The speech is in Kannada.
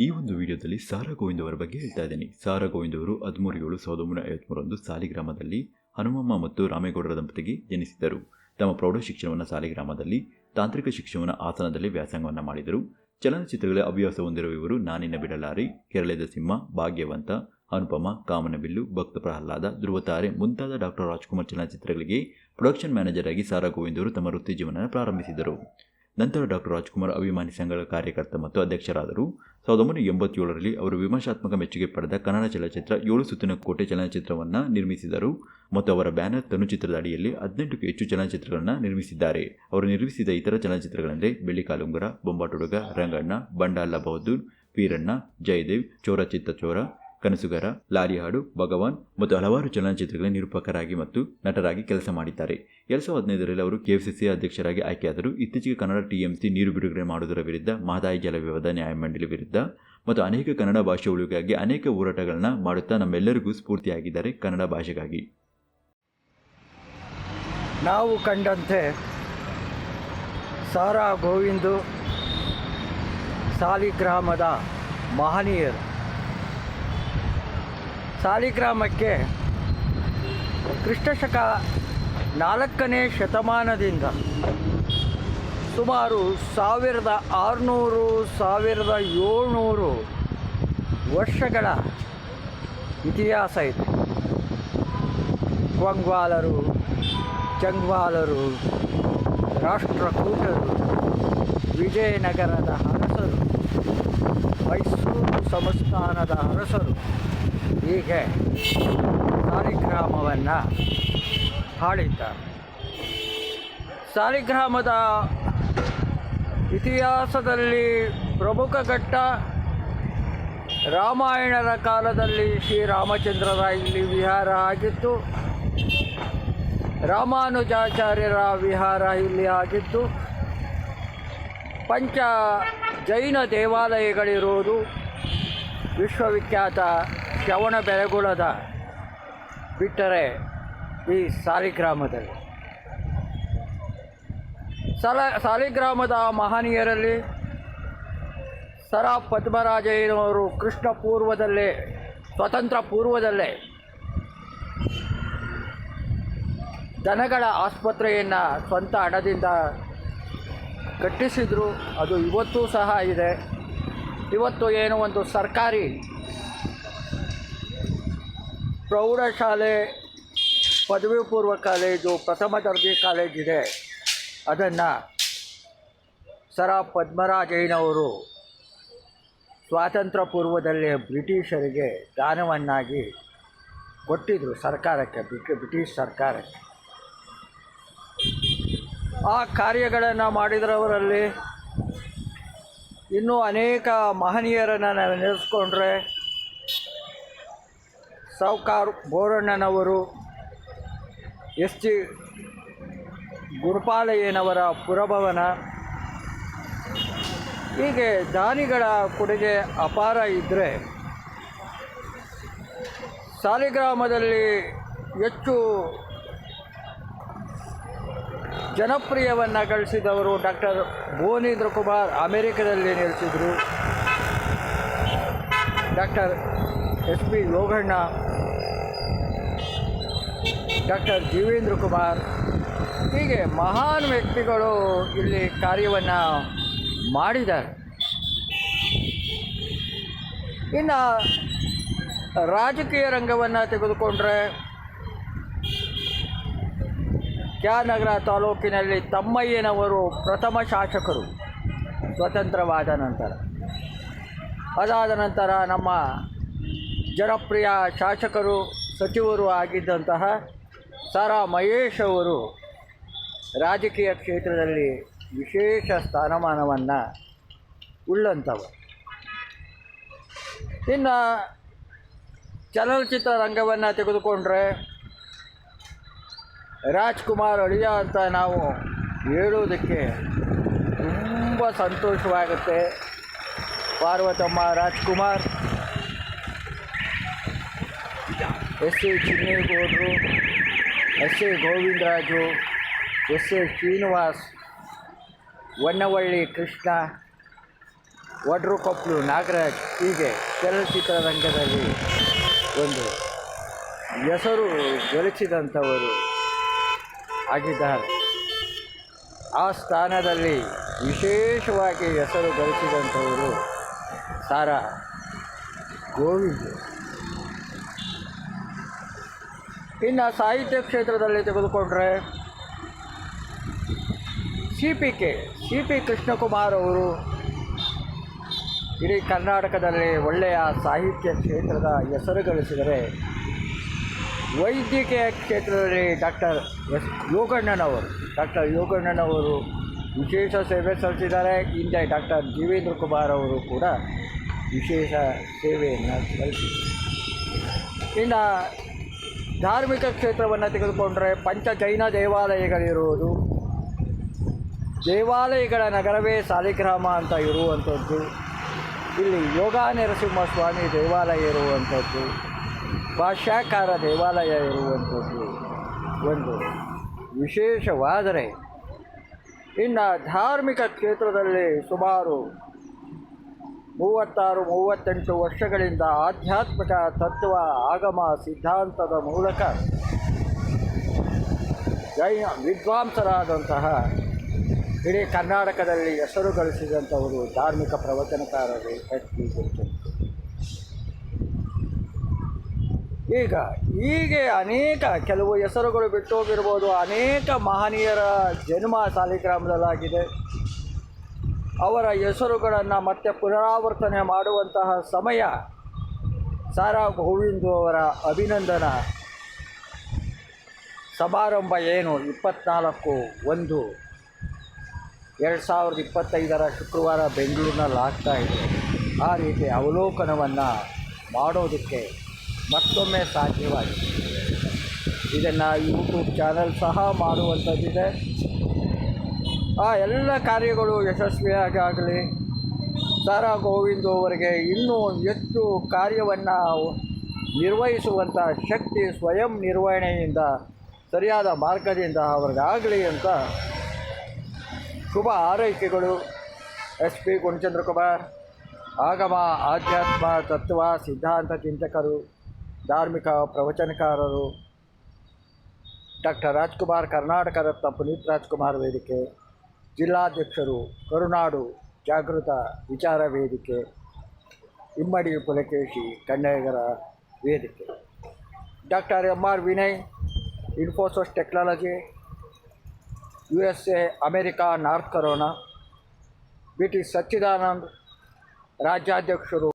ಈ ಒಂದು ವಿಡಿಯೋದಲ್ಲಿ ಸಾರಾ ಗೋವಿಂದ್ ಅವರ ಬಗ್ಗೆ ಹೇಳ್ತಾ ಇದ್ದೀನಿ. ಸಾರಾ ಗೋವಿಂದ್ ಅವರು ಹದಿಮೂರು ಏಳು ಸಾವಿರದ ಒಂಬೈನೂರ ಐವತ್ಮೂರರಂದು ಸಾಲಿಗ್ರಾಮದಲ್ಲಿ ಹನುಮಮ್ಮ ಮತ್ತು ರಾಮೇಗೌಡರ ದಂಪತಿಗೆ ಜನಿಸಿದರು ತಮ್ಮ ಪ್ರೌಢ ಶಿಕ್ಷಣವನ್ನು ಸಾಲಿಗ್ರಾಮದಲ್ಲಿ, ತಾಂತ್ರಿಕ ಶಿಕ್ಷಣವನ್ನು ಆಸನದಲ್ಲಿ ವ್ಯಾಸಂಗವನ್ನು ಮಾಡಿದರು. ಚಲನಚಿತ್ರಗಳ ಅಭ್ಯಾಸ ಹೊಂದಿರುವ ಇವರು ನಾನಿನ ಬಿಡಲಾರಿ, ಕೇರಳದ ಸಿಂಹ, ಭಾಗ್ಯವಂತ, ಅನುಪಮ, ಕಾಮನಬಿಲ್ಲು, ಭಕ್ತ ಪ್ರಹ್ಲಾದ, ಧ್ರುವತಾರೆ ಮುಂತಾದ ಡಾಕ್ಟರ್ ರಾಜ್ಕುಮಾರ್ ಚಲನಚಿತ್ರಗಳಿಗೆ ಪ್ರೊಡಕ್ಷನ್ ಮ್ಯಾನೇಜರ್ ಆಗಿ ಸಾರಾ ಗೋವಿಂದ್ ಅವರು ತಮ್ಮ ವೃತ್ತಿ ಜೀವನ ಪ್ರಾರಂಭಿಸಿದರು. ನಂತರ ಡಾಕ್ಟರ್ ರಾಜ್ಕುಮಾರ್ ಅಭಿಮಾನಿ ಸಂಘಗಳ ಕಾರ್ಯಕರ್ತ ಮತ್ತು ಅಧ್ಯಕ್ಷರಾದರು. ಸಾವಿರದ ಒಂಬೈನೂರ ಎಂಬತ್ತೇಳರಲ್ಲಿ ಅವರು ವಿಮರ್ಶಾತ್ಮಕ ಮೆಚ್ಚುಗೆ ಪಡೆದ ಕನ್ನಡ ಚಲನಚಿತ್ರ ಏಳು ಸುತ್ತಿನ ಕೋಟೆ ಚಲನಚಿತ್ರವನ್ನು ನಿರ್ಮಿಸಿದರು. ಮತ್ತು ಅವರ ಬ್ಯಾನರ್ ತನು ಚಿತ್ರದ ಅಡಿಯಲ್ಲಿ ಹದಿನೆಂಟಕ್ಕೂ ಹೆಚ್ಚು ಚಲನಚಿತ್ರಗಳನ್ನು ನಿರ್ಮಿಸಿದ್ದಾರೆ. ಅವರು ನಿರ್ಮಿಸಿದ ಇತರ ಚಲನಚಿತ್ರಗಳೆಂದರೆ ಬೆಳ್ಳಿಕಾಲುಂಗರ, ಬೊಂಬಾಟುಡುಗ, ರಂಗಣ್ಣ, ಬಂಡಾಲ ಬಹದ್ದೂರ್, ವೀರಣ್ಣ, ಜಯದೇವ್, ಚೋರ ಚಿತ್ತ ಚೋರ ಕನಸುಗಾರ ಲಾರಿಹಾಡು ಭಗವಾನ್ ಮತ್ತು ಹಲವಾರು ಚಲನಚಿತ್ರಗಳ ನಿರೂಪಕರಾಗಿ ಮತ್ತು ನಟರಾಗಿ ಕೆಲಸ ಮಾಡಿದ್ದಾರೆ. ಎರಡು ಸಾವಿರದ ಹದಿನೈದರಲ್ಲಿ ಅವರು ಕೆಎಫ್ಸಿಸಿ ಅಧ್ಯಕ್ಷರಾಗಿ ಆಯ್ಕೆಯಾದರು ಇತ್ತೀಚೆಗೆ ಕನ್ನಡ ಟಿಎಂಸಿ ನೀರು ಬಿಡುಗಡೆ ಮಾಡುವುದರ ವಿರುದ್ಧ, ಮಹದಾಯಿ ಜಲ ವಿವಾದ ನ್ಯಾಯಮಂಡಳಿ ವಿರುದ್ಧ ಮತ್ತು ಅನೇಕ ಕನ್ನಡ ಭಾಷೆ ಉಳಿಗಾಗಿ ಅನೇಕ ಹೋರಾಟಗಳನ್ನು ಮಾಡುತ್ತಾ ನಮ್ಮೆಲ್ಲರಿಗೂ ಸ್ಫೂರ್ತಿಯಾಗಿದ್ದಾರೆ ಕನ್ನಡ ಭಾಷೆಗಾಗಿ. ನಾವು ಕಂಡಂತೆ ಸಾರಾ ಗೋವಿಂದು ಸಾಲಿಗ್ರಾಮದ ಮಹನೀಯರು. ಸಾಲಿಗ್ರಾಮಕ್ಕೆ ಕ್ರಿಸ್ತಶಕ ನಾಲ್ಕನೇ ಶತಮಾನದಿಂದ ಸುಮಾರು ಸಾವಿರದ ಆರುನೂರು, ಸಾವಿರದ ಏಳ್ನೂರು ವರ್ಷಗಳ ಇತಿಹಾಸ ಇದೆ. ಕೊಂಗ್ವಾಲರು ಚಂಗ್ವಾಲರು ರಾಷ್ಟ್ರಕೂಟರು, ವಿಜಯನಗರದ ಅರಸರು, ಮೈಸೂರು ಸಂಸ್ಥಾನದ ಅರಸರು ಹೀಗೆ ಸಾಲಿಗ್ರಾಮವನ್ನು ಆಳಿದ್ದಾರೆ ಸಾಲಿಗ್ರಾಮದ ಇತಿಹಾಸದಲ್ಲಿ ಪ್ರಮುಖ ಘಟ್ಟ ರಾಮಾಯಣದ ಕಾಲದಲ್ಲಿ ಶ್ರೀರಾಮಚಂದ್ರರ ಇಲ್ಲಿ ವಿಹಾರ ಆಗಿತ್ತು. ರಾಮಾನುಜಾಚಾರ್ಯರ ವಿಹಾರ ಇಲ್ಲಿ ಆಗಿದ್ದು ಪಂಚ ಜೈನ ದೇವಾಲಯಗಳಿರುವುದು ವಿಶ್ವವಿಖ್ಯಾತ ಶ್ರವಣ ಬೆಳಗುಳದ ಬಿಟ್ಟರೆ ಈ ಸಾಲಿಗ್ರಾಮದಲ್ಲಿ. ಸಲ, ಸಾಲಿಗ್ರಾಮದ ಮಹನೀಯರಲ್ಲಿ ಸರ ಪದ್ಮರಾಜಯ್ಯನವರು ಕೃಷ್ಣ ಪೂರ್ವದಲ್ಲೇ, ಸ್ವತಂತ್ರ ಪೂರ್ವದಲ್ಲೇ ದನಗಳ ಆಸ್ಪತ್ರೆಯನ್ನು ಸ್ವಂತ ಹಣದಿಂದ ಕಟ್ಟಿಸಿದರು. ಅದು ಇವತ್ತೂ ಸಹ ಇದೆ. ಇವತ್ತು ಏನು ಒಂದು ಸರ್ಕಾರಿ ಪ್ರೌಢಶಾಲೆ ಪದವಿ ಪೂರ್ವ ಕಾಲೇಜು ಪ್ರಥಮ ದರ್ಜೆ ಕಾಲೇಜಿದೆ ಅದನ್ನು ಸರ ಪದ್ಮರಾಜಯ್ಯನವರು ಸ್ವಾತಂತ್ರ್ಯ ಪೂರ್ವದಲ್ಲೇ ಬ್ರಿಟಿಷರಿಗೆ ದಾನವನ್ನಾಗಿ ಕೊಟ್ಟಿದ್ದರು ಸರ್ಕಾರಕ್ಕೆ, ಬ್ರಿಟಿ- ಬ್ರಿಟಿಷ್ ಸರ್ಕಾರಕ್ಕೆ. ಆ ಕಾರ್ಯಗಳನ್ನು ಮಾಡಿದರವರಲ್ಲಿ ಇನ್ನೂ ಅನೇಕ ಮಹನೀಯರನ್ನು ನಾವು ನೆನೆಸ್ಕೊಂಡ್ರೆ ಸಾವ್ಕಾರ್ ಬೋರಣ್ಣನವರು ಎಸ್ ಜಿ ಗುರುಪಾಲಯ್ಯನವರ ಪುರಭವನ. ಹೀಗೆ ದಾನಿಗಳ ಕೊಡುಗೆ ಅಪಾರ ಇದ್ದರೆ ಸಾಲಿಗ್ರಾಮದಲ್ಲಿ ಹೆಚ್ಚು ಜನಪ್ರಿಯವನ್ನು ಗಳಿಸಿದವರು ಡಾಕ್ಟರ್ ಭುವನೇಂದ್ರ ಕುಮಾರ್ ಅಮೆರಿಕದಲ್ಲಿ ನೆಲೆಸಿದರು. Doctor S P Yoganna doctor Jeevendra Kumar. ಹೀಗೆ ಮಹಾನ್ ವ್ಯಕ್ತಿಗಳು ಇಲ್ಲಿ ಕಾರ್ಯವನ್ನು ಮಾಡಿದ್ದಾರೆ. ಇನ್ನು ರಾಜಕೀಯ ರಂಗವನ್ನು ತೆಗೆದುಕೊಂಡ್ರೆ ನಗರ ತಾಲೂಕಿನಲ್ಲಿ ತಮ್ಮಯ್ಯನವರು ಪ್ರಥಮ ಶಾಸಕರು, ಸ್ವತಂತ್ರವಾದ ನಂತರ. ಅದಾದ ನಂತರ ನಮ್ಮ ಜನಪ್ರಿಯ ಶಾಸಕರು, ಸಚಿವರು ಆಗಿದ್ದಂತಹ ಸಾರಾ ಮಹೇಶ್ ಅವರು ರಾಜಕೀಯ ಕ್ಷೇತ್ರದಲ್ಲಿ ವಿಶೇಷ ಸ್ಥಾನಮಾನವನ್ನು ಉಳ್ಳಂಥವರು ಇನ್ನು ಚಲನಚಿತ್ರ ರಂಗವನ್ನು ತೆಗೆದುಕೊಂಡ್ರೆ ರಾಜ್ಕುಮಾರ್ ಅಳಿಯ ಅಂತ ನಾವು ಹೇಳೋದಕ್ಕೆ ತುಂಬ ಸಂತೋಷವಾಗುತ್ತೆ. Parvathamma Rajkumar. S A ಚಿನ್ನೇಗೌಡರು, S A Govindaraju, S A Srinivas, Honnavalli Krishna, ವಡ್ರು ಕೊಪ್ಪಲು ನಾಗರಾಜ್ ಹೀಗೆ ಚಲನಚಿತ್ರರಂಗದಲ್ಲಿ ಒಂದು ಹೆಸರು ಗಳಿಸಿದಂಥವರು ಆಗಿದ್ದಾರೆ. ಆ ಸ್ಥಾನದಲ್ಲಿ ವಿಶೇಷವಾಗಿ ಹೆಸರು ಗಳಿಸಿದಂಥವರು ಸಾರಾ ಗೋವಿಂದ್. ಇನ್ನು ಸಾಹಿತ್ಯ ಕ್ಷೇತ್ರದಲ್ಲಿ ತೆಗೆದುಕೊಂಡ್ರೆ C P K, C P Krishnakumar ಅವರು ಇಡೀ ಕರ್ನಾಟಕದಲ್ಲಿ ಒಳ್ಳೆಯ ಸಾಹಿತ್ಯ ಕ್ಷೇತ್ರದ ಹೆಸರು ಗಳಿಸಿದರೆ ವೈದ್ಯಕೀಯ ಕ್ಷೇತ್ರದಲ್ಲಿ ಡಾಕ್ಟರ್ ಎಸ್ ಯೋಗಣ್ಣನವರು, ಡಾಕ್ಟರ್ ಯೋಗಣ್ಣನವರು ವಿಶೇಷ ಸೇವೆ ಸಲ್ಲಿಸಿದ್ದಾರೆ. ಹಿಂದೆ ಡಾಕ್ಟರ್ ಜೀವೇಂದ್ರ ಕುಮಾರ್ ಅವರು ಕೂಡ ವಿಶೇಷ ಸೇವೆಯನ್ನು ಸಲ್ಲಿಸಿದ್ದಾರೆ. ಇನ್ನು ಧಾರ್ಮಿಕ ಕ್ಷೇತ್ರವನ್ನು ತೆಗೆದುಕೊಂಡರೆ ಪಂಚ ಜೈನ ದೇವಾಲಯಗಳಿರುವುದು. ದೇವಾಲಯಗಳ ನಗರವೇ ಸಾಲಿಗ್ರಾಮ ಅಂತ ಇರುವಂಥದ್ದು. ಇಲ್ಲಿ ಯೋಗ ನರಸಿಂಹಸ್ವಾಮಿ ದೇವಾಲಯ ಇರುವಂಥದ್ದು. ಭಾಷಾಕಾರ ದೇವಾಲಯ ಇರುವಂಥದ್ದು. ಒಂದು ವಿಶೇಷವಾದರೆ, ಇನ್ನು ಧಾರ್ಮಿಕ ಕ್ಷೇತ್ರದಲ್ಲಿ ಸುಮಾರು ಮೂವತ್ತಾರು, ಮೂವತ್ತೆಂಟು ವರ್ಷಗಳಿಂದ ಆಧ್ಯಾತ್ಮಿಕ ತತ್ವ ಆಗಮ ಸಿದ್ಧಾಂತದ ಮೂಲಕ ಜೈನ ವಿದ್ವಾಂಸರಾದಂತಹ ಇಡೀ ಕರ್ನಾಟಕದಲ್ಲಿ ಹೆಸರು ಗಳಿಸಿದಂಥವರು ಧಾರ್ಮಿಕ ಪ್ರವಚನಕಾರರು ಪಿ ಗುರುತು ಈಗ ಹೀಗೆ ಅನೇಕ ಕೆಲವು ಹೆಸರುಗಳು ಬಿಟ್ಟೋಗಿರ್ಬೋದು ಅನೇಕ ಮಹನೀಯರ ಜನ್ಮ ಸಾಲಿಗ್ರಾಮದಲ್ಲಾಗಿದೆ ಅವರ ಹೆಸರುಗಳನ್ನು ಮತ್ತೆ ಪುನರಾವರ್ತನೆ ಮಾಡುವಂತಹ ಸಮಯ ಸಾರಾ ಗೋವಿಂದು ಅವರ ಅಭಿನಂದನ. ಸಮಾರಂಭ ಏನು? ಇಪ್ಪತ್ನಾಲ್ಕು ಒಂದು. ಎರಡು ಸಾವಿರದ ಇಪ್ಪತ್ತೈದರ ಶುಕ್ರವಾರ ಬೆಂಗಳೂರಿನಲ್ಲಿ ಆಗ್ತಾ ಇದೆ. ಆ ರೀತಿ ಅವಲೋಕನವನ್ನು ಮಾಡೋದಕ್ಕೆ ಮತ್ತೊಮ್ಮೆ ಸಾಧ್ಯವಾಗಿದೆ. ಇದನ್ನು ಯೂಟ್ಯೂಬ್ ಚಾನಲ್ ಸಹ ಮಾಡುವಂಥದ್ದಿದೆ. ಆ ಎಲ್ಲ ಕಾರ್ಯಗಳು ಯಶಸ್ವಿಯಾಗಿ ಆಗಲಿ ಸಾರಾ ಗೋವಿಂದು ಅವರಿಗೆ ಇನ್ನೂ ಹೆಚ್ಚು ಕಾರ್ಯವನ್ನು ನಿರ್ವಹಿಸುವಂಥ ಶಕ್ತಿ ಸ್ವಯಂ ನಿರ್ವಹಣೆಯಿಂದ, ಸರಿಯಾದ ಮಾರ್ಗದಿಂದ ಅವ್ರಿಗಾಗಲಿ ಅಂತ ಶುಭ ಆರೈಕೆಗಳು ಎಸ್ ಪಿ ಗುಣಚಂದ್ರಕುಮಾರ್, ಆಗಮ ಆಧ್ಯಾತ್ಮ ತತ್ವ ಸಿದ್ಧಾಂತ ಚಿಂತಕರು, ಧಾರ್ಮಿಕ ಪ್ರವಚನಕಾರರು, ಡಾಕ್ಟರ್ ರಾಜ್ಕುಮಾರ್ ಕರ್ನಾಟಕ ರತ್ನ ಪುನೀತ್ ರಾಜ್ಕುಮಾರ್ ವೇದಿಕೆ. ಜಿಲ್ಲಾಧ್ಯಕ್ಷರು ಕರುನಾಡು ಜಾಗೃತ ವಿಚಾರ ವೇದಿಕೆ, ಇಮ್ಮಡಿ ಪುಲಕೇಶಿ ಕನ್ನಡಿಗರ ವೇದಿಕೆ. Doctor M R Vinay, Infosys technology U S A America North Carolina, B T Sachidanand, ರಾಜ್ಯಾಧ್ಯಕ್ಷರು